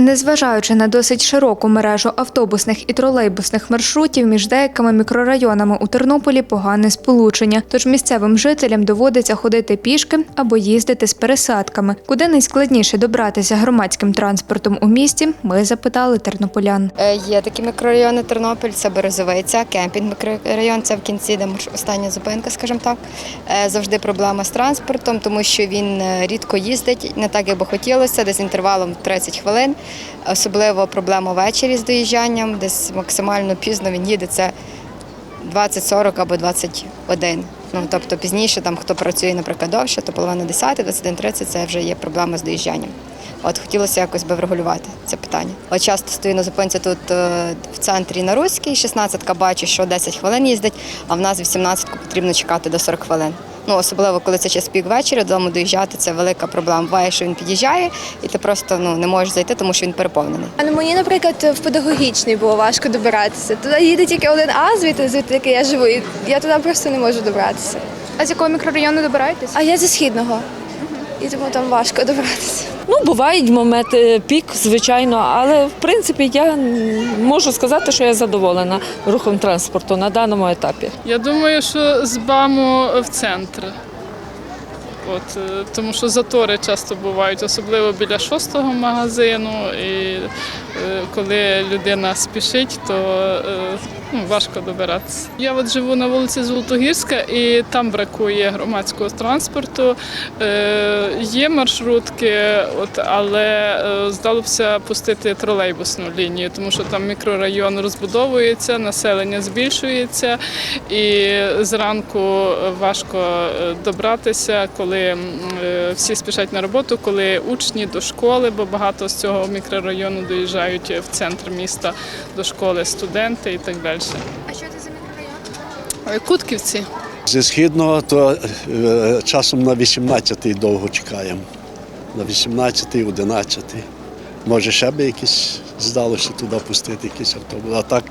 Незважаючи на досить широку мережу автобусних і тролейбусних маршрутів, між деякими мікрорайонами у Тернополі погане сполучення. Тож місцевим жителям доводиться ходити пішки або їздити з пересадками. Куди найскладніше добратися громадським транспортом у місті, ми запитали тернополян. Е, Є такі мікрорайони Тернопіль, це Березовиця, кемпінг мікрорайон, це в кінці, де остання зупинка, скажімо так. Е, Завжди проблема з транспортом, тому що він е, рідко їздить, не так, як би хотілося, десь інтервалом 30 хвилин. Особливо проблема ввечері з доїжджанням, десь максимально пізно він їде, це 20-40 або 21. Ну, тобто пізніше, там, хто працює, наприклад, довше, то половина 10, 21.30 це вже є проблема з доїжджанням. От хотілося якось би врегулювати це питання. От часто стою на зупинці тут е, в центрі на Руській, 16-ка бачу, що 10 хвилин їздить, а в нас 18-ку потрібно чекати до 40 хвилин. Ну, особливо, коли це час пік вечора, додому доїжджати це велика проблема. Буває, що він під'їжджає, і ти просто ну, не можеш зайти, тому що він переповнений. А ну мені, наприклад, в педагогічний було важко добиратися. Туди їде тільки один А, звідти, звідти який я живу, і я туди просто не можу добратися. А з якого мікрорайону добираєтесь? А я зі східного, і тому там важко добратися. Ну, бувають моменти пік, звичайно, але в принципі я можу сказати, що я задоволена рухом транспорту на даному етапі. Я думаю, що з БАМу в центр. От, е, тому що затори часто бувають, особливо біля шостого магазину. І е, коли людина спішить, то е, важко добиратися. Я от живу на вулиці Золотогірська і там бракує громадського транспорту. Е, є маршрутки, от, але е, здалося пустити тролейбусну лінію, тому що там мікрорайон розбудовується, населення збільшується, і зранку важко е, добратися, коли е, всі спішать на роботу, коли учні до школи, бо багато з цього мікрорайону доїжджають в центр міста до школи, студенти і так далі. А що це за мікрорайон? Кутківці. Зі східного то е, часом на 18-й довго чекаємо. На 18-й, 11-й. Може, ще би якісь здалося туди пустити якийсь автобус. А так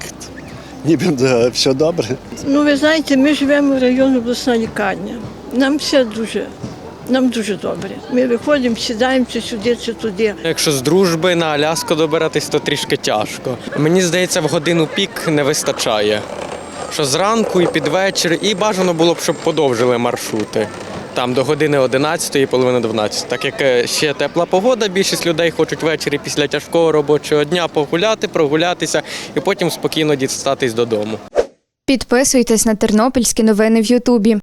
ніби е, все добре. Ну, ви знаєте, ми живемо в районі обласна лікарня. Нам все дуже, нам дуже добре. Ми виходимо, сідаємо чи сюди, чи туди. Якщо з дружби на Аляску добиратись, то трішки тяжко. Мені здається, в годину пік не вистачає. Що зранку і під вечір, і бажано було б, щоб подовжили маршрути. Там до години 11 і половини 12. Так як е, ще тепла погода, більшість людей хочуть ввечері після тяжкого робочого дня погуляти, прогулятися і потім спокійно дістатись додому. Підписуйтесь на тернопільські новини в Ютубі.